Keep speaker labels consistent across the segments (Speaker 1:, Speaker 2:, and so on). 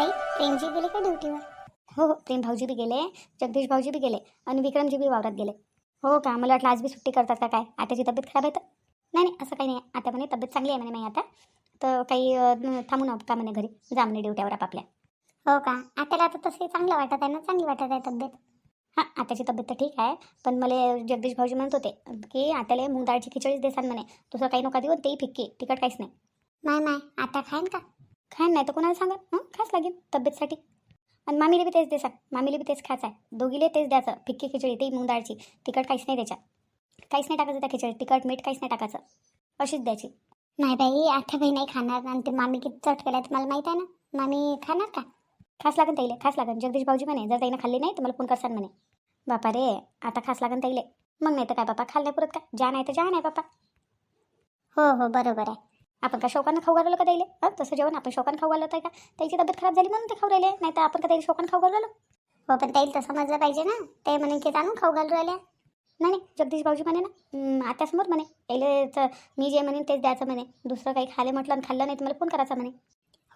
Speaker 1: ताई प्रेमजी गेले का ड्युटीवर?
Speaker 2: हो हो प्रेम भाऊजी बी गेले जगदीश भाऊजी बी गेले आणि विक्रमजी बी वावरात गेले. हो, हो का? मला वाटलं आज बी सुट्टी करतात का काय? आताची तब्येत खराब आहे तर? नाही नाही असं काही नाही. आता म्हणे तब्येत चांगली आहे म्हणे नाही आता. तर काही थांबू नका म्हणे घरी? जा म्हणे ड्युट्यावर आपापल्या.
Speaker 1: हो का? आताला आता तसं चांगलं वाटत आहे ना? चांगली वाटत आहे तब्येत.
Speaker 2: हां आताची तब्येत तर ठीक आहे पण मला जगदीश भाऊजी म्हणत होते की आताला मूग डाळची खिचडीच देसान म्हणे. दुसरं काही नका देऊ तेही फिक्की तिखट काहीच नाही.
Speaker 1: नाही नाही आता खाईन का?
Speaker 2: खायन नाही तर कोणाला सांगा हां? खास लागेल तब्येतसाठी. आणि मामीला बी तेच देसाल मामीला बी तेच खायचं आहे दोघीले तेच द्यायचं. फिक्की खिचडी तेही मूग डाळची तिखट काहीच नाही त्याच्यात. काहीच नाही टाकायचं त्या खिचडीत. तिखट मीठ काहीच नाही टाकायचं. अशीच द्यायची.
Speaker 1: नाही बाई आठ्या बाई नाही खाणार. आणि ते मामी किती चट केल्या मला माहीत आहे ना. मामी खाणार का?
Speaker 2: खास लागन ताईले खास लागन. जगदीश भाऊजी म्हणे जर ताईनं खाल्ली नाही तर मला फोन करसान म्हणे. बापा रे आता खास लागन ताईले. मग नाही तर काय बापा? खाल नाही पुरत का जा नाही तर जा नाही बापा.
Speaker 1: हो हो बरोबर आहे.
Speaker 2: आपण का शोकानं खाऊ घालवलं का ताईले हां? तसं जेवण आपण शोकानं खाऊ घालत आहे का? त्याची तब्येत खराब झाली म्हणून ते खाऊ राहिले. नाही तर आपण का त्याला शोकानं खाऊ घालवलं?
Speaker 1: हो पण त्याला तर समजलं पाहिजे ना. ते म्हणे की जाणून खाऊ घालू राहिल्या.
Speaker 2: नाही नाही. जगदीश भाऊजी म्हणे ना आत्यासमोर म्हणे. त्याला तर मी जे म्हणेन तेच द्यायचं म्हणे. दुसरं काही खाले म्हटलं आणि खाल्लं नाही तर मला फोन करायचा म्हणे.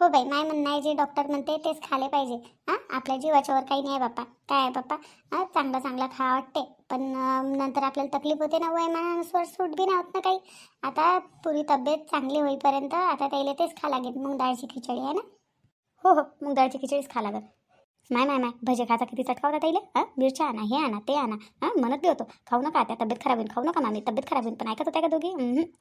Speaker 1: हो बाई नाही म्हणणं आहे जे डॉक्टर म्हणते तेच खाले पाहिजे. हां? आपल्या जीवाच्यावर काही नाही बाप्पा. काय आहे बाप्पा? हां? चांगलं चांगलं खा वाटते. पण नंतर आपल्याला तकलीफ होते ना वयमानानुसार सूट बी नाही होत ना काही. आता पुरी तब्येत चांगली होईपर्यंत आता त्याला तेच खा लागेल मग डाळची खिचडी आहे ना?
Speaker 2: हो हो मग डाळची खिचडीच खा लागेल. नाही माय माय भजे खायचा किती चटका होता ताईले हां? मिरच्या आणा हे आणा ते आणा. हां? म्हणत बी होतो. खाऊ नका त्या तब्येत खराब होईल. खाऊ नका मामी तब्येत खराब होईल. पण ऐकत होत्या का दोघी?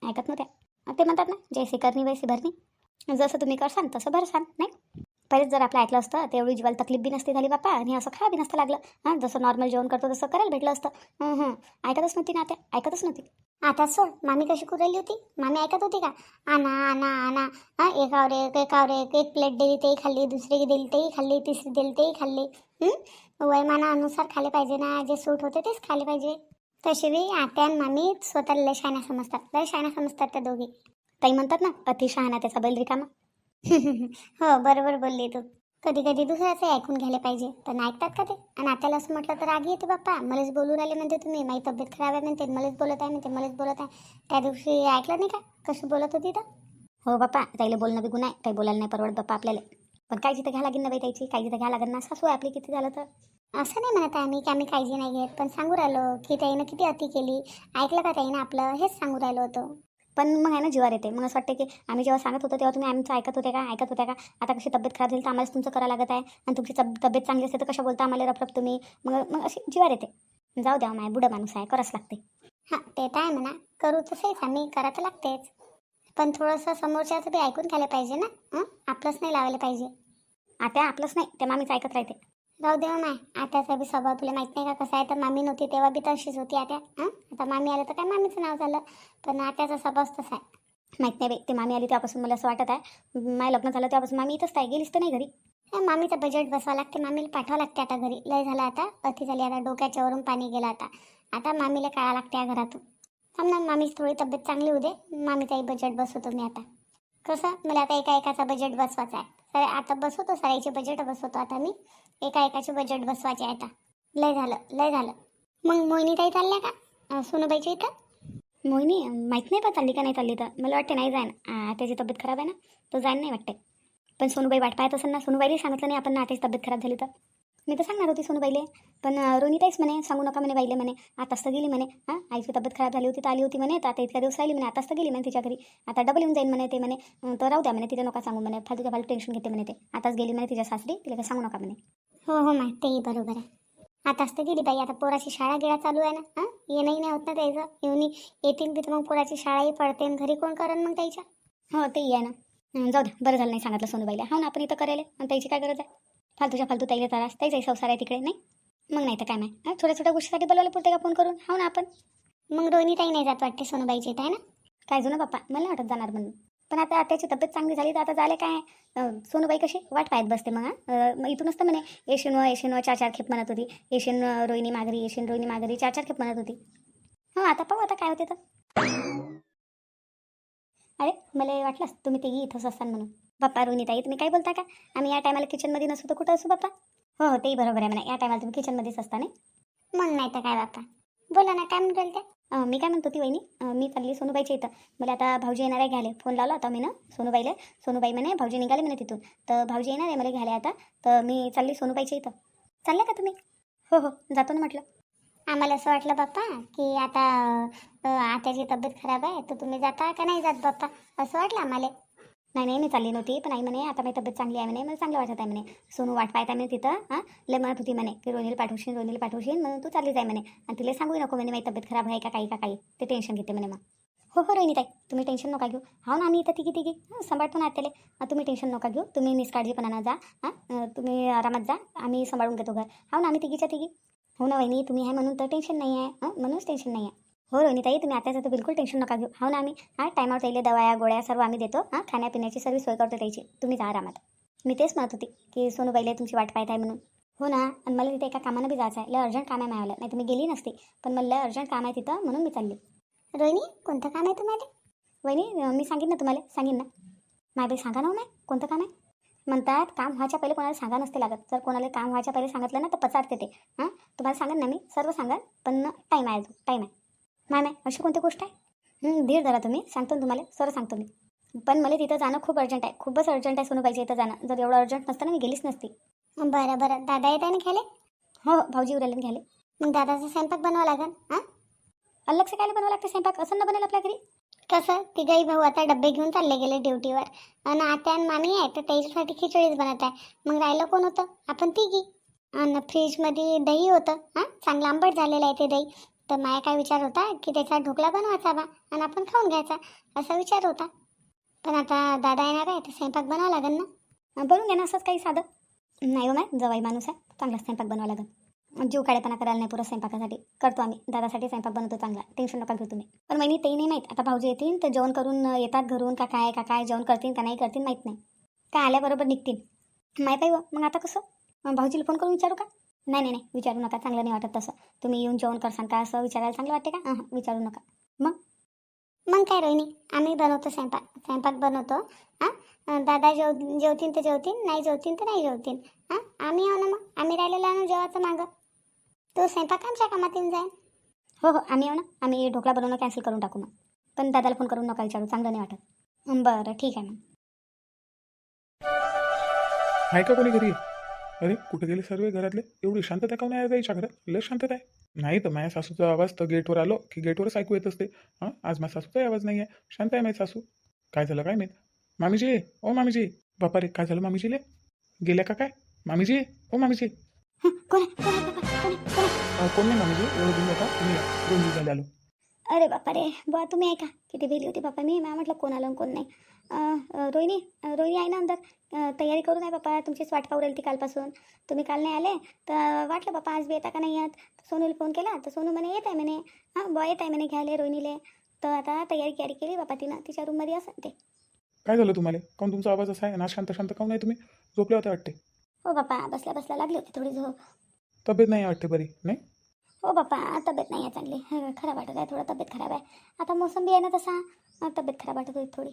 Speaker 2: ऐकत नव्हत्या. ते म्हणतात ना जैसी करणी वैसी भरणी जसं तुम्ही करसान तसं भरसान नाही? पहिलेच जर आपलं ऐकलं असतं तर जीवाला तकलीफ बी नसती झाली बापा आणि असं खा बी नसतं लागलं? हां जसं नॉर्मल जेवण करतो तसं करायला भेटलं असतं. हं, ऐकतच नव्हती ना आता ऐकतच नव्हती.
Speaker 1: आता सोड मामी कशी कुरली होती? मामी ऐकत होती का? आणा आणा आणा हां एकावर एक एकावर एक एक प्लेट दिली तेही खाल्ली दुसरी दिली तेही खाल्ली तिसरी दिली तेही खाल्ली. वयमानानुसार खाले पाहिजे ना जे सूट होते तेच खाले पाहिजे. तशी बी आत्या आणि मामी स्वतःला लय शायना समजतात. लय शायना समजतात त्या दोघी.
Speaker 2: ताई म्हणतात ना अति शहाणा त्याचा बैल रिकामा
Speaker 1: हो बरोबर बोलली तू. कधी कधी दुसऱ्याचं ऐकून घ्यायला पाहिजे. पण ऐकतात का ते? आणि आताला असं म्हटलं तर राग येते बाप्पा. मलाच बोलून राहिले म्हणते तुम्ही. माझी तब्येत खराब आहे म्हणते. मलाच बोलत आहे म्हणते. मलाच बोलत आहे. त्या दिवशी ऐकलं नाही का? कसं बोलत होती तर?
Speaker 2: हो बाप्पा ताईला बोलणं बी गुन्हा आहे. काही बोलायला नाही परवडत बाप्पा आपल्याला. पण काळजी तर घ्या लागेल ना बाई त्याची. काळजी तर घ्या लागेल ना. सासू आपली किती झालं तर?
Speaker 1: असं नाही म्हणत आम्ही की आम्ही काळजी नाही घेत. पण सांगू राहिलो की ताईनं किती अति केली. ऐकलं का ताईनं आपलं? हेच सांगू राहिलो होतो.
Speaker 2: पण मग आहे ना जीवार येते. मग असं वाटतं की आम्ही जेव्हा सांगत होतो तेव्हा तुम्ही आमचं ऐकत होते का? ऐकत होत्या का? आता कशी तब्येत खराब झाली तर आम्हालाच तुमचं करावं लागत आहे आणि तुमची तब तब्येत चांगली असते तर कशा बोलता आम्हाला रफरफ तुम्ही? मग मग अशी जीवार येते. जाऊ द्या हो, माय बुडं माणूस आहे करावंच लागते
Speaker 1: हां ते तर आहे म्हणा. करू तसेच आम्ही करा तर लागतेच. पण थोडंसं समोरच्याचं बी ऐकून घ्यायला पाहिजे ना? आपलंच नाही लावायला पाहिजे.
Speaker 2: आता आपलंच नाही त्या मामीचं ऐकत राहते.
Speaker 1: राहू देऊ हो माय. आत्याचा बी स्वभाव तुला माहीत नाही का कसा आहे? तर मामी नव्हती तेव्हा बी तशीच होती आत्या. हां? आता मामी आलं तर काय मामीचं नाव झालं? पण आत्याचा स्वभाव तसा आहे.
Speaker 2: माहीत नाही बाई ती मामी आली तेव्हापासून मला असं वाटत आहे. माय लग्न झालं तेव्हापासून मामी इथंच आहे गेलीच तर नाही घरी.
Speaker 1: मामीचं बजेट बसवा लागते मामीला पाठवा लागते आता घरी. लय झालं आता अति झाली आता डोक्याच्या वरून पाणी गेलं आता. आता मामीला काळा लागते या घरातून. थांब ना मामीची थोडी तब्येत चांगली होऊ दे. मामीचाही बजेट बसवतो मी आता. कसं? मला आता एका एकाचा बजेट बसवायचा आहे. सर आता बसवतो सराईचे बजेट बसवतो आता मी. एका एकाचे बजेट बसवायचे आता. लय झालं लय झालं. मग मोहिनीताई चालल्या का? अं, इथं?
Speaker 2: मोहिनी माहीत नाही पण चालली का नाही चालली तर. मला वाटते नाही जाईन त्याची तब्येत खराब आहे ना? तो जाईन नाही वाटते पण सोनूबाई वाट पाहत असेल ना सोनूबाईला सांगितलं नाही आपण ना त्याची तब्येत खराब झाली तर. मी तर सांगणार होती सोनूबाईले. पण रोनीताईच म्हणे सांगू नका म्हणे बाईले म्हणे. आताच तर गेली म्हणे. हां आईची तब्येत खराब झाली होती तर आली होती म्हणे. तर आता इतक्या दिवस राहिली म्हणे आताच तर गेली म्हणे तिच्या घरी. आता डबल येऊन जाईन म्हणे ते म्हणे. तर राहू द्या म्हणे तिथे नका सांगू म्हणे. फालतूच्या फालतू टेन्शन घेते म्हणे ते. आताच गेली म्हणे तिच्या सासरी तिला काय सांगू नका म्हणे.
Speaker 1: हो हो मा तेही बरोबर आहे. आताच तर गेली बाई आता पोराची शाळा गिळा चालू आहे ना? हां? येणंही नाही होत ना त्याचं? येऊन येतील बी तर मग पोराची शाळाही पडते आणि घरी कोण करण मग त्याच्या?
Speaker 2: हो तेही आहे ना. जाऊ द्या बरं झालं नाही सांगितलं सोनूबाईला. हो ना आपण इथं करेल. आणि त्याची काय गरज आहे? फालतूच्या फालतू ताईला त्रास त्याचाही संसार आहे तिकडे नाही? मग नाही तर काय नाही हं, छोट्या छोट्या गोष्टीसाठी बोलवलं पुरते का फोन करून? हो ना आपण.
Speaker 1: मग रोहिणीताई नाही जात वाटते सोनूबाईची इथं आहे ना?
Speaker 2: काय जुनं बाप्पा? मला वाटत जाणार म्हणून. पण आता त्याची तब्येत चांगली झाली तर आता झाले काय? सोनूबाई कशी? वाट पाहत बसते मग मग इथूनच तर म्हणे येशीन व येशीन व चार चार खेप म्हणत होती. येशीन रोहिणी माघरी येशीन रोहिणी माघरी चार चार खेप म्हणत होती. हो आता पाहू आता काय होते तर. अरे मला वाटलंच तुम्ही ते इथंच असाल म्हणून. बाप्पा रोहिणी ताई तुम्ही काय बोलता का? आम्ही या टायमाला किचनमध्ये नसू तर कुठं असू बाप्पा? हो हो तेही बरोबर आहे म्हणा. या टायमाला तुम्ही किचनमध्येच असता नाही?
Speaker 1: मग नाही तर काय बापा बोला ना काय म्हणून त्या
Speaker 2: मी काय म्हणतो ती वहिनी मी चालली सोनूबाईच्या इथं. मला आता भाऊजी येणार आहे घ्यायला. फोन लावला होता मी ना सोनूबाईला. सोनूबाई म्हणे भाऊजी निघाले म्हणे तिथून. तर भाऊजी येणार आहे मला घ्यायला आता. तर मी चालली सोनूबाईच्या इथं. चालल्या का तुम्ही? हो हो जातो ना म्हटलं.
Speaker 1: आम्हाला असं वाटलं बाप्पा की आता आत्याची तब्येत खराब आहे तर तुम्ही जाता का नाही जात बाप्पा? असं वाटलं आम्हाला.
Speaker 2: नाही नाही मी चालली नव्हती पण आई म्हणे आता माझी तब्येत चांगली आहे म्हणे मला चांगलं वाटत आहे म्हणे. सोनू वाट पाहत आहे म्हणे तिथं हां? लय म्हणत होती म्हणे की रोनीला पाठवशील रोनीला पाठवशील म्हणून तू चालली जाय म्हणे. आणि तिला सांगू नको म्हणे माझी तब्येत खराब आहे का काही का काही. ते टेन्शन घेते म्हणे मग. हो हो रोहिणी ताई तुम्ही टेन्शन नका घेऊ. हो ना आम्ही इथं तिघी तिघी. सांभाळतो ना आत्याले. तुम्ही टेन्शन नका घेऊ. तुम्ही निष्काळजीपणानं जा हां? तुम्ही आरामात जा आम्ही सांभाळून घेतो घर. हो ना आम्ही तिघीच्या तिघी. हो ना वहिनी तुम्ही आहे म्हणून तर टेन्शन नाही आहे म्हणूनच टेन्शन नाही आहे हो रोहिणी ताई तुम्ही आत्याचं तर बिलकुल टेन्शन नका घेऊ. हो ना आम्ही हां टायमावर त्याला दवाया गोळ्या सर्व आम्ही देतो हां खाण्यापिण्याची सर्व सोय करतो त्याची. तुम्ही जा आरामात. मी तेच म्हणत होती की सोनूबाईला तुमची वाट पाहत आहे म्हणून. हो ना आणि मला तिथे एका कामानं बी जायचं आहे. लय अर्जंट काम आहे मायाला नाही तर मी गेली नसती पण मला लय अर्जंट काम आहे तिथं म्हणून मी चालली.
Speaker 1: रोहिणी कोणतं काम आहे तुम्हाला?
Speaker 2: वहिनी मी सांगेन ना तुम्हाला सांगेन ना. मायबाई सांगा ना हो माय कोणतं काम आहे? म्हणतात काम व्हायच्या पहिले कोणाला सांगा नसते लागत. जर कोणाला काम व्हायच्या पहिले सांगितलं ना तर पचारते ते. हां तुम्हाला सांगेन ना मी सर्व सांगाल पण टाईम आहे टाईम आहे. माय माय अशी कोणती गोष्ट आहे? धीर धरा तुम्ही. सांगतो ना तुम्हाला. सर्व सांगतो मी. पण मला तिथं जाणं खूप अर्जंट आहे. खूपच अर्जंट आहे सोनूबाईच्या इथं जाणं. जर एवढं अर्जंट नसतं ना मी गेलीच नसती.
Speaker 1: बरं बरं. दादा येत आहे ना खायला
Speaker 2: हो हो. भाऊजी उरायला घ्याले
Speaker 1: मग दादाचा स्वयंपाक बनवावा लागेल हां?
Speaker 2: अलग से कायला बनवावं लागतं स्वयंपाक? असं न बनेल आपल्या घरी?
Speaker 1: कसं? तिघाही भाऊ आता डब्बे घेऊन चालले गेले ड्युटीवर. आणि आत्या आणि मामी आहे तर त्याच्यासाठी खिचडीच बनत आहे. मग राहिलं कोण होतं? आपण तिघी. आणि फ्रीजमध्ये दही होतं हां? चांगलं आंबट झालेलं आहे ते दही. तर माया काय विचार होता की त्याचा ढोकला बनवायचा बा आणि आपण खाऊन घ्यायचा असा विचार होता. पण आता दादा येणार आहे तर स्वयंपाक बनावा लागेल ना?
Speaker 2: बनवून घ्या ना असंच काही साधं. नाही हो मॅम जवाई माणूस आहे चांगला स्वयंपाक बनवावा लागेल. जीव काळेपणा करायला नाही पुरं स्वयंपाकासाठी. करतो आम्ही दादासाठी स्वयंपाक बनवतो चांगला. टेन्शन नका घेऊ तुम्ही. पण महिनी तेही नाही माहीत. आता भाऊजी येतील तर जेवण करून येतात घरून का काय का काय जेवण करतील का नाही करतील माहीत नाही. का आल्याबरोबर निघतील. माहीत हो, आहे मग आता कसं? भाऊजीला फोन करून विचारू का? नाही नाही नाही विचारू नका. चांगलं नाही वाटत तसं. तुम्ही येऊन जेवण करसान का? असं विचारायला चांगलं वाटते का? हां विचारू नका.
Speaker 1: मग? मग काय रोहिणी? आम्ही बनवतो स्वयंपाक. स्वयंपाक बनवतो. हां दादा जेव जेवतीन तर जेवतीन नाही जेवतीन तर नाही जेवतीन. हां आम्ही आहो ना मग? आम्ही राहिलेलो आहे ना जेवायचं मागं. तो स्वयंपाक आमच्या कामात येऊन जाईल.
Speaker 2: हो हो आम्ही येऊ ना? आम्ही ढोकळा बनवणं कॅन्सल करून टाकू मग. पण दादाला फोन करून नका विचारू. चांगलं नाही वाटत. बरं ठीक आहे मग.
Speaker 3: आहे का कोणी घरी? अरे कुठे गेले सर्व घरातले? एवढी शांतता काऊन आहे जायच्या घरात लय शांतता आहे. नाही तर माझ्या सासूचा आवाज तर गेटवर आलो की गेटवरच ऐकू येत असते. हां? आज माझ्या सासूचाही आवाज नाही आहे शांत आहे माझी सासू. काय झालं काय माहीत? मामीजी? ओ मामीजी. बापा रे काय झालं मामीजीले? गेल्या का काय? मामीजी? ओ मामीजी.
Speaker 2: हं, कोण
Speaker 3: नाही मामीजी. एवढं दिन होता तुम्ही. दोन दिवस झाले आलो.
Speaker 2: अरे बापा रे बुवा तुम्ही ऐका किती भेली होती बापा मी मॅम म्हटलं कोण आलं आणि कोण नाही. अं, अं, रोहिणी अं, रोहिणी आहे ना अंदर. अं, तयारी करून आहे बापा तुमचीच वाट पाहू राहिली ती कालपासून. तुम्ही काल नाही आले तर वाटलं बापा आज बी येता का नाही येत. सोनूला फोन केला तर सोनू म्हणे येत आहे म्हणे. हां बुवा येत आहे म्हणे घ्यायला रोहिणीले. तर आता तयारी कॅरी केली बापा तिनं तिच्या रूममध्ये असेल ते.
Speaker 3: काय झालं तुम्हाला? काऊन तुमचा आवाज असा आहे? ना शांत शांत काऊन नाही तुम्ही? झोपले होते वाटते?
Speaker 2: हो बापा बसल्या बसल्या लागली होती थोडी झोप.
Speaker 3: तब्येत नाही आहे वाटते बरी नाही?
Speaker 2: हो बापा तब्येत नाही आहे चांगली. खराब वाटत आहे? थोडं तब्येत खराब आहे. आता मोसम बी आहे ना तसा? तब्येत खराब वाटत होती थोडी.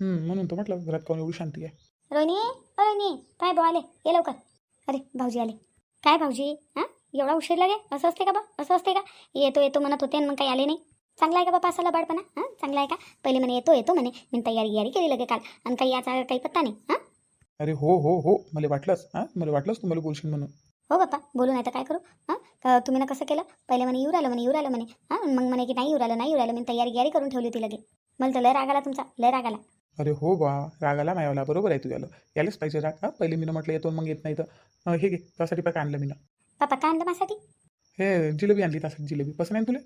Speaker 3: म्हणून तर म्हटलं घरात काऊन एवढी शांती आहे?
Speaker 2: रोहिणी रोहिणी काय भाऊ आले. ये लवकर. अरे भाऊजी आले. काय भाऊजी? हां? एवढा उशीर लागे असं असते का बा? असं असते का? येतो येतो म्हणत होते आणि मग काही आले नाही. चांगला आहे का बापा? असा बाळपणा? हां? चांगला आहे का? पहिले म्हणे येतो येतो म्हणे. मी तयारी गियारी केली लगे काल. आणि काही याचा काही पत्ता नाही. हां?
Speaker 3: अरे हो हो हो. मला वाटलंच हां? मला वाटलंच तुम्हाला बोलशील म्हणून.
Speaker 2: हो बापा बोलू नाही तर काय करू? हां? क- तुम्ही ना कसं केलं? पहिले म्हणे येऊ राहिलं म्हणे येऊ राहिलं म्हणे. हां? मग म्हणे की नाही येऊ राहिलं नाही येऊ राहिलं मी तयारी गियारी करून ठेवली होती लगे मला तर लय राग आला तुमचा लय राग आला.
Speaker 3: अरे हो बा रागाला मायावला बरोबर आहे तुझ्याला. यायलाच पाहिजे राग हा? पहिले मी म्हटलं येतो मग येत नाही तर. अं, हे घे त्यासाठी काय आणलं मी ना
Speaker 2: बापा काय आणलं माझ्यासाठी?
Speaker 3: हे जिलेबी आणली त्यासाठी जिलेबी. पसंत नाही तुला?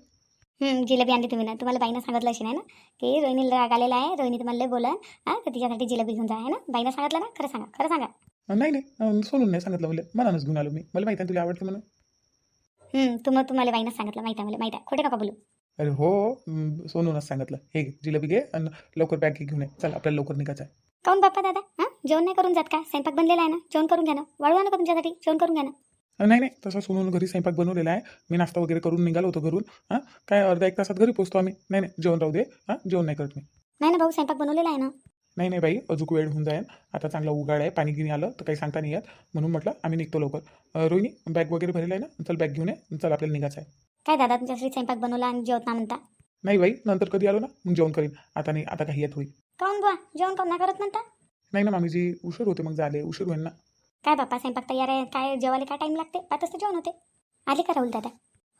Speaker 2: हं, जिलेबी आणली तुम्ही ना. तुम्हाला बाईनं सांगितलं अशी नाही ना? की रोहिणीला राग आलेला आहे रोहिणी तुम्हाला लय बोला हां? तर तिच्यासाठी जिलेबी घेऊन जा आहे ना? बाईनं सांगितलं ना? खरं सांगा खरं सांगा.
Speaker 3: नाही नाही. अं, सोडून नाही सांगितलं मला मनानच घेऊन आलो मी. मला माहिती आहे तुला आवडतं म्हणून.
Speaker 2: हं, तुम तुम्हाला बाईनं सांगितलं माहिती आहे मला. माहिती आहे. खोटे नका बोलू?
Speaker 3: अरे हो सोनूनच सांगितलं. हे घे जिलेबी घे आणि लवकर बॅग घे घेऊन ये. चल आपल्याला लवकर निघायचं आहे.
Speaker 2: काऊन बाप्पा दादा? हां? जेवण नाही करून जात का स्वयंपाक बनलेला आहे ना? जेवण करून घ्या ना. वाढवा नका तुमच्यासाठी? जेवण करून घ्या ना.
Speaker 3: नाही नाही. तसा सोनून घरी स्वयंपाक बनवलेला आहे. मी नाश्ता वगैरे करून निघालो होतो घरून. हां? काय अर्धा एक तासात घरी पोहोचतो आम्ही. नाही नाही. जेवण राहू दे. हां? जेवण नाही करत मी.
Speaker 2: नाही ना भाऊ स्वयंपाक बनवलेला आहे ना.
Speaker 3: नाही नाही बाई अजूक वेळ होऊन जाईल. आता चांगला उघाड आहे पाणी गिनी आलं तर काही सांगता नाही येत. म्हणून म्हटलं आम्ही निघतो लवकर. रोहिणी बॅग वगैरे भरलेला आहे ना? चल बॅग घेऊन ये. चल आपल्याला निघायचं आहे.
Speaker 2: काय दादा तुमच्यासाठी स्वयंपाक बनवला आणि जेवत ना म्हणता?
Speaker 3: नाही बाई नंतर कधी आलो ना मग जेवण करीन. आता नाही आता काही येत होईल.
Speaker 2: काऊन बुवा? जेवण काऊन नाही करत म्हणता?
Speaker 3: नाही ना मामीजी उशीर होते मग झाले उशीर होईल ना.
Speaker 2: काय बाप्पा स्वयंपाक तयार आहे? काय जेवायला काय टाईम लागते? पाच वाजता जेवण होते. आले का राहुल दादा?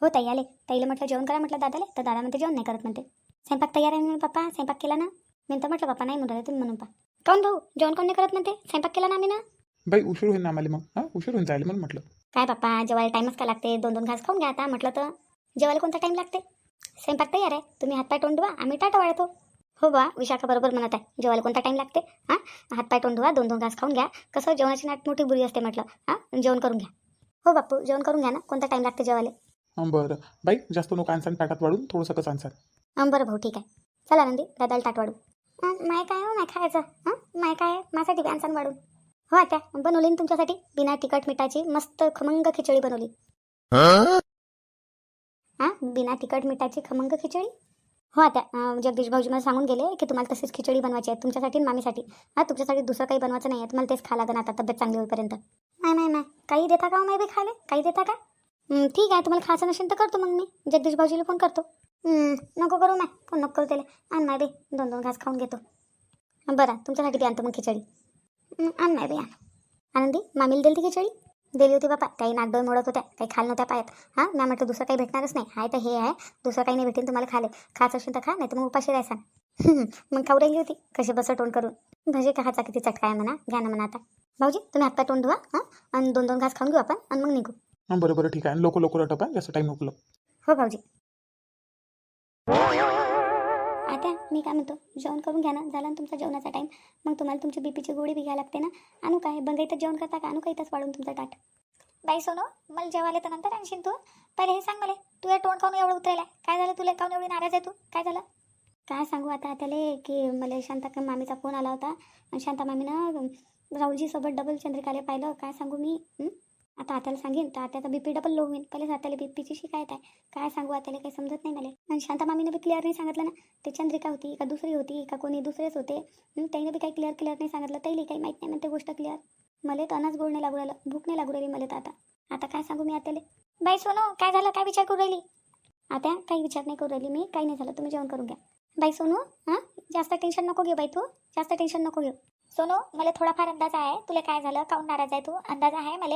Speaker 2: हो ताई आले. ताईला म्हटलं जेवण करा म्हटलं दादाले. तर दादा म्हणते जेवण नाही करत म्हणते. स्वयंपाक तयार आहे म्हणून पप्पा स्वयंपाक केला ना? मी तर म्हटलं पप्पा नाही म्हणून तुम्ही म्हणून पा काऊन भाऊ? जेवण कोण नाही करत म्हणते? स्वयंपाक केला ना आम्ही ना?
Speaker 3: बाई उशीर होईल ना आम्हाला मग. हां उशीर होईल जायला म्हणून म्हटलं.
Speaker 2: काय पप्पा जेवायला टाईमच काय लागते? दोन दोन घास खाऊन घ्या आता म्हटलं तर जेवायला कोणता टाईम लागते? स्वयंपाक तयार आहे. तुम्ही हातपाय तोंड धुवा आम्ही टाटा वाढतो. हो बा विशाखा बरोबर म्हणत आहे. जेवायला कोणता टाईम लागते? हां? हातपाय तोंड धुवा दोन दोन घास खाऊन घ्या. कसं जेवणाची नाट मोठी बुरी असते म्हटलं. हां? जेवण करून घ्या. हो बापू जेवण करून घ्या ना. कोणता टाईम लागते जेवायला?
Speaker 3: हं, बरं. बाई जास्त नको आणसान ताटात वाढून थोडंसं कसं आणसान
Speaker 2: हं बरं भाऊ ठीक आहे. चला नंदी दादाला ताट वाढू माय काय हो माय खायचं? हां माय काय? आहे? माझ्यासाठी व्यानसान वाढून. हो आता बनवली ना तुमच्यासाठी? बिना तिखट मिठाची मस्त खमंग खिचडी बनवली. हां? बिना तिखट मिठाची खमंग खिचडी? हो आता जगदीश भाऊजी मला सांगून गेले की तुम्हाला तशीच खिचडी बनवायची आहे तुमच्यासाठी मामीसाठी. हां तुमच्यासाठी दुसरं काही बनवायचं नाही आहे तुम्हाला तेच खा लागेल आता तब्येत चांगली होईपर्यंत. नाही नाही नाही काही देता का हो माय बी काही देता का? ठीक आहे तुम्हाला खायचं नसेल तर करतो मग मी. जगदीश भाऊजीला फोन करतो. नको करू माय फोन नको करू त्याला. आण माय बे. दोन दोन घास खाऊन घेतो. हं, बरं तुमच्यासाठी बी आणतो मग खिचडी. हं, आण माय बे आण. आनंदी मामीला दिली ती खिचडी? दिली होती बापा. काही नागडोळ मोडत होत्या काही खाल नव्हत्या पायात. हां मी म्हटलं दुसरं काही भेटणारच नाही. हाय तर हे आहे. दुसरं काही नाही भेटेल तुम्हाला खाले. खायचं असेल तर खा नाही तर मग उपाशी राहायचा. मग खाऊ राहिली होती. कशी बसं तोंड करून. भजी खायचा किती चटका आहे म्हणा. घ्या ना म्हणा आता. भाऊजी तुम्ही हातपाय तोंड धुवा हां. आणि दोन दोन घास खाऊन घेऊ आपण. आणि मग निघू.
Speaker 3: हां बरं बरं. ठीक आहे. लोक लोक आहे जास्त टाईम नको.
Speaker 2: हो भाऊजी. आता मी काय म्हणतो जेवण करून घ्या ना झाला ना तुमचा जेवणाचा टाईम मग तुम्हाला तुमची बीपीची गोळी बी घ्यायला लागते ना. आणू काय? बंगाईतच जेवण करता का? आणू का इथंच वाढून तुमचा ताट? बाई सोनो मला जेवायला तर नंतर आणशील तू? पहिले हे सांग मला. तुझ्या तोंड खाऊन एवढं उतरायला. काय झालं तुला? काऊन एवढी नाराज आहे तू? काय झालं? काय सांगू आता त्याला? की मला शांता मामीचा फोन आला होता. आणि शांता मामीनं राहुलजीसोबत डबल चंद्रिकाले पाहिलं. काय सांगू मी? आता आत्याला सांगेन तर आत्याचा बीपी डबल लो होईल. पहिलेच आत्याला बीपीची शिकायत आहे. काय सांगू आत्याला काही समजत नाही मला. आणि शांता मामीनं बी क्लिअर नाही सांगितलं ना? ते चंद्रिका होती का दुसरी होती का कोणी दुसरेच होते? हं, त्याने बी काही क्लिअर क्लिअर नाही सांगितलं. तैली काही माहीत नाही म्हणते गोष्ट क्लिअर मला तर अनाज गोड नाही लागू राहिलं. भूक नाही लागू राहिली मला तर आता. आता काय सांगू मी आत्याला? बाई सोनू काय झालं? काय विचार करू राहिली? आता काही विचार नाही करू राहिली मी. काही नाही झालं. तुम्ही जेवण करून घ्या. बाई सोनू हां? जास्त टेन्शन नको घेऊ बाई तू. जास्त टेन्शन नको घेऊ. सोनू मला थोडाफार अंदाज आहे. तुला काय झालं? काऊन नाराज आहे तू? अंदाज आहे मला?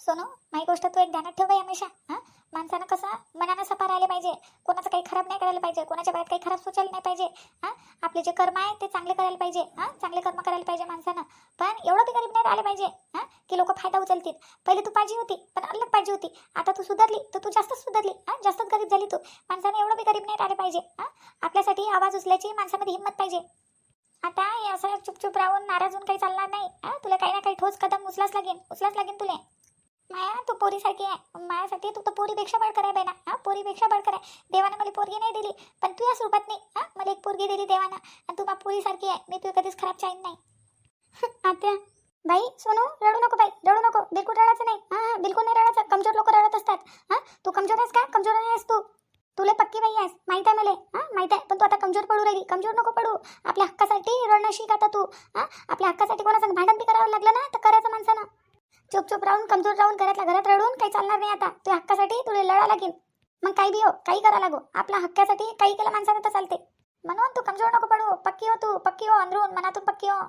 Speaker 2: सोनू माझी गोष्ट तू एक ध्यानात ठेव बाई हमेशा हां? माणसानं कसं मनानं सफा राहिले पाहिजे. कोणाचं काही खराब नाही करायला पाहिजे. कोणाच्या बाहेर काही खराब सोचायला नाही पाहिजे. हां? आपले जे कर्म आहे ते चांगले करायला पाहिजे. हां? चांगले कर्म करायला पाहिजे माणसानं. पण एवढं बी गरीब नाही राहिले पाहिजे हां? की लोक फायदा उचलतील. पहिले तू पाहिजे होती पण अलग पाहिजे होती. आता तू सुधारली तर तू जास्तच सुधारली. हां? जास्तच गरीब झाली तू. माणसानं एवढं बी गरीब नाही राहिले पाहिजे हां? आपल्यासाठी आवाज उचलायची माणसामध्ये हिंमत पाहिजे. आता असं चुपचुप राहून नाराज होऊन काही चालणार नाही. हा? तुला काही ना काही ठोस कदम उचलाच लागेल उचलाच लागेल तुला. माया तू पोरीसारखी आहे. माझ्यासाठी तू तर पोरीपेक्षा बळकर आहे बाई हां पोरीपेक्षा बळकर आहे. देवानं मला पोरगी नाही दिली पण तू या स्वरूपात नाही हां मला एक पोरगी दिली देवानं. आणि तू मा पोरीसारखी आहे. मी तुला कधीच खराब चाहीन नाही. आता बाई सोनू रडू नको बाई. रडू नको. बिलकुल रडायचं नाही. हां हां बिलकुल नाही रडायचं. कमजोर लोक रडत असतात. हां तू कमजोर आहेस का? कमजोर नाही आहेस तू. तुला पक्की बाई आहेस. माहीत आहे मला. हां माहीत आहे. पण तू आता कमजोर पडू राहिली. कमजोर नको पडू. आपल्या हक्कासाठी रडणं शिक आता तू. हां आपल्या हक्कासाठी कोणाचं भांडण बी करावं लागलं ना तर करायचं माणसानं. चुप चुप राहून कमजोर राहून घरातल्या घरात रडून काही चालणार नाही आता? तुझ्या हक्कासाठी तुला लढा लागेल. मग काही बी हो काही करा लागो. आपल्या हक्कासाठी काही केलं माणसाला तर चालते म्हणून तू कमजोर नको पडू. पक्की हो तू पक्की हो अंदरून मनातून पक्की हो.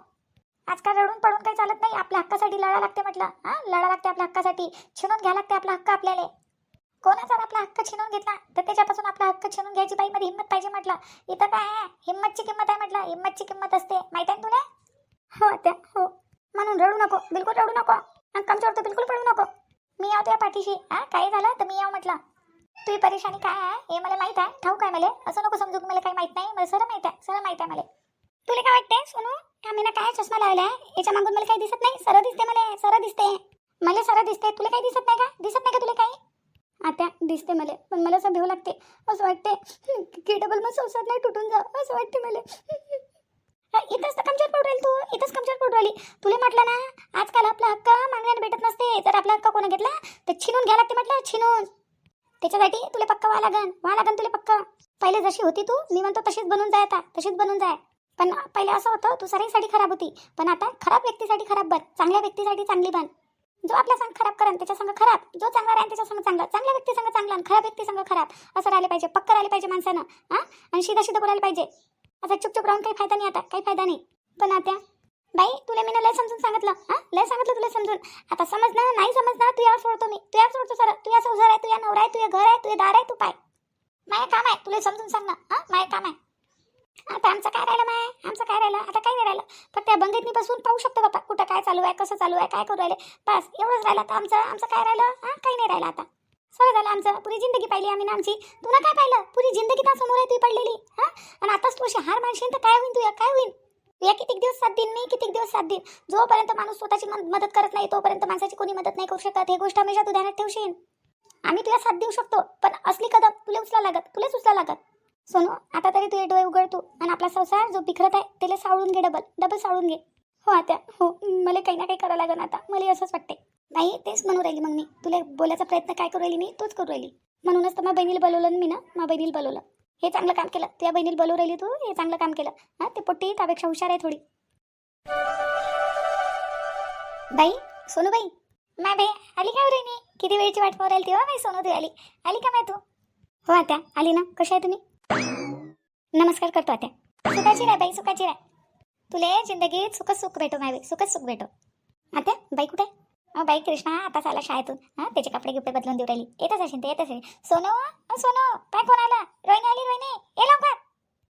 Speaker 2: आजकाल रडून पडून काही चालत नाही. आपल्या हक्कासाठी लढा लागते म्हटलं. हां? लढा लागते आपल्या हक्कासाठी. छिनून घ्या लागते आपला हक्क आपल्याला. कोणाचा आपला हक्क छिनून घेतला? तर त्याच्यापासून आपला हक्क छिनून घ्यायची बाई मध्ये हिंमत पाहिजे म्हटलं. इथं काय आहे? हिंमतची किंमत आहे म्हटलं. हिंमतची किंमत असते. माहिती आहे ना तुला? हो त्या हो. म्हणून रडू नको. बिलकुल रडू नको. आणि कमजोर तर बिलकुल पडू नको. मी याव तुझ्या पाठीशी. हा काही झालं तर मी याव म्हटलं. तुझी परेशानी काय आहे? हे मला माहीत आहे. ठाऊक आहे मला. असं नको समजू की मला काही माहीत नाही. मला सरळ माहीत आहे. सरळ माहीत आहे मला. तुला काय वाटते सोनू? आम्ही ना काय चष्मा लावला आहे याच्या मागून मला काही दिसत नाही? सरळ दिसते मला. सरळ दिसते. मला सरळ दिसते. तुला काही दिसत नाही का? दिसत नाही का तुला काही? आता दिसते मला. पण मला असं भेव लागते. असं वाटते की डबल मग संसार नाही तुटून जा असं वाटते मला. इथंच तर कमजोर पडू राहील तू. इथंच कमजोर पडू राहिली. तुला म्हटलं ना आजकाल आपला हक्क मागण्याने भेटत नसते. जर आपला हक्क कोणा घेतला तर छिनून घ्या लागते म्हटलं छिनून. त्याच्यासाठी तुला पक्का व्हा लागन. व्हा लागन तुला पक्का. पहिले जशी होती तू मी म्हणतो तशीच बनून जाय आता. तशीच बनून जाय. पण पहिले असं होतं तू सराईसाठी खराब होती. पण आता खराब व्यक्तीसाठी खराब बन. चांगल्या व्यक्तीसाठी चांगली बन. जो आपल्या संग खराब करा त्याच्या संग खराब. जो चांगला राहील त्याच्या संग चांगला. चांगल्या व्यक्ती संग चांगला आणि खराब व्यक्ती संग खराब. असं राहिले पाहिजे. पक्क राहिले पाहिजे माणसानं हा? आणि शिधा शिधा बोलायला पाहिजे. आता चुपचुप राहून काही फायदा नाही आता काही फायदा नाही. पण आता बाई तुला मी लय समजून सांगितलं हा? लय सांगितलं तुला समजून. आता समज ना नाही समज ना तू यावर सोडतो मी. तू यावर सोडतो सर. तू या संसार आहे तू या नवरा आहे तू या घर आहे तू दार आहे तू पाय. माय काम आहे तुला समजून सांग ना हा? माय काम आहे. आता आमचं काय राहिलं माय? आमचं काय राहिलं? आता काही नाही राहिलं. फक्त त्या बंगेतनी बसून पाहू शकतो बाबा कुठं काय चालू आहे कसं चालू आहे काय करू राहिले. बस एवढंच राहिलं. आता आमचं आमचं काय राहिलं? हा? काही नाही राहिलं आता. सगळं झालं आमचं. पुरी जिंदगी पाहिली आम्ही ना आमची. तुला काय पाहिलं? पुरी जिंदगी त्या समोर आहे ती पडलेली. हा? आणि आताच तू अशी हार मानशील तर काय होईल तुया काय होईल तुया कितीक दिवस साथ देईन मी कितीक दिवस साथ देईन? जोपर्यंत माणूस स्वतःची मदत करत नाही तोपर्यंत माणसाची कोणी मदत नाही करू शकत. हे गोष्ट हमेशा तू ध्यानात ठेवशील. आम्ही तुला साथ देऊ शकतो पण असली कदम तुला उचला लागत तुलाच उचला लागत. सोनू आता तरी तू डोळे उघड तू. आणि आपला संसार जो बिखरत आहे त्याला सावळून घे डबल डबल सावळून घे. हो आता. हो मला काही ना काही करावं लागेल आता. मला असंच वाटते नाही तेच म्हणून राहिली मग मी. तुला बोलायचा प्रयत्न काय करू राहिली मी तोच करू राहिली. म्हणूनच तर माझ्या बहिणीला बोलवलं ना मी ना माझ्या बहिणीला बोलवलं. हे चांगलं काम केलं. तुझ्या बहिणीला बोलवू राहिली तू हे चांगलं काम केलं. हां ते पोट्टी त्यापेक्षा हुशार आहे थोडी. बाई सोनू बाई माय बाई आली का रेनी किती वेळची वाट पाहू राहिली तेव्हा हो, बाई सोनू तू आली. आली का माय तू? हो आत्या. आली ना? कशा आहे तुम्ही? नमस्कार करतो आत्या. सुखाची राय बाई सुखाची राय तुले जिंदगीत सुखच सुख भेटो माय सुखच सुख भेटो. आत्या बाई कुठे? बाई कृष्णा आताच आला शाळेतून. हां त्याचे कपडे गिपडे बदलून देऊ राहिली. येतच असेल ते येतच असेल. सोनू सोनू काय कोण आला. रोहिणी आली रोहिणी. ये लवकर.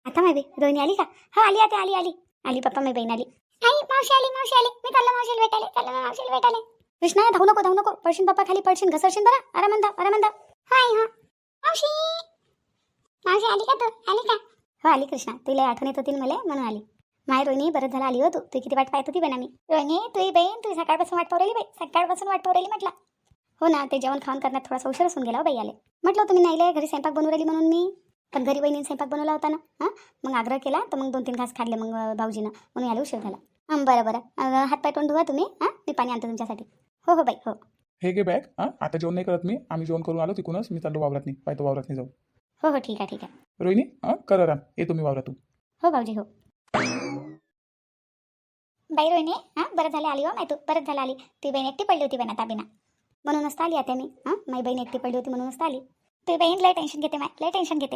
Speaker 2: आता माय बाई रोहिणी आली का? हा आली आता आली आली. आली पप्पा मी बहीण आली. नाही मावशी आली मावशी आली. मी चाललो मावशीला भेटायला चाललो मावशीला भेटायला. कृष्णा धावू नको धावू नको. पडशीन पप्पा खाली पडशील. घसरशीन बरं आरामान धाव आरामान धाव. हो, हाय हा. हो. मावशी. मावशी आली का तू? आली का? हो आली कृष्णा. तुला आठवण येत होती मला म्हणून आली. माय रोहिणी बरं झालं आली हो तू. तू किती वाट पाहत होती बना मी रोहिणी तुही बहीण तुझी सकाळपासून वाट राहिली बाई. सकाळपासून वाट राहिली म्हटलं. हो ना ते जेवण खाऊन करण्यात थोडासा उशीर होऊन गेला हो बाई आले म्हटलं तुम्ही नाही घरी स्वयंपाक बनवू राहिली म्हणून मी. पण घरी बहिणीने स्वयंपाक बनवला होता ना हां? मग आग्रह केला तर मग दोन तीन घास खाल्ले मग भाऊजीनं. म्हणून आले उशीर झाला. हां बरं बरं. अं, हात पाय तोंड धुवा तुम्ही हां? मी पाणी आणतो तुमच्यासाठी. हो हो बाई हो.
Speaker 3: हे घे बॅग हां? आता जेवण नाही करत मी. आम्ही जेवण करून आलो तिकूनच. मी चाललो वावरात नाही पाहतो वावरात नाही जाऊ.
Speaker 4: हो हो ठीक आहे ठीक आहे.
Speaker 3: रोहिणी हां? कर येतो मी वावरातून.
Speaker 4: हो भाऊजी हो.
Speaker 2: बाई रोहिणी हां? बरं हो झालं आली हो माय तू. बरं झालं आली. ती बहीण एकटी पडली होती बहिणा ताबिना. म्हणूनच तर आली आता मी. हां? माई बहीण एकटी पडली होती म्हणूनच तर आली. तुझी बहीण लय टेन्शन घेते माय. लय टेन्शन घेते.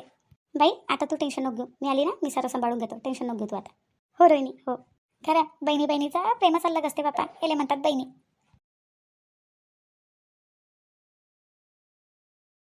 Speaker 2: बाई आता तू टेन्शन नको घेऊ. मी आली ना मी सर्व सांभाळून घेतो. टेन्शन नको घेऊ तू आता. हो रोहिणी हो. खरं बहिणी बहिणीचा प्रेमच अलग असते बापा याला म्हणतात बहिणी.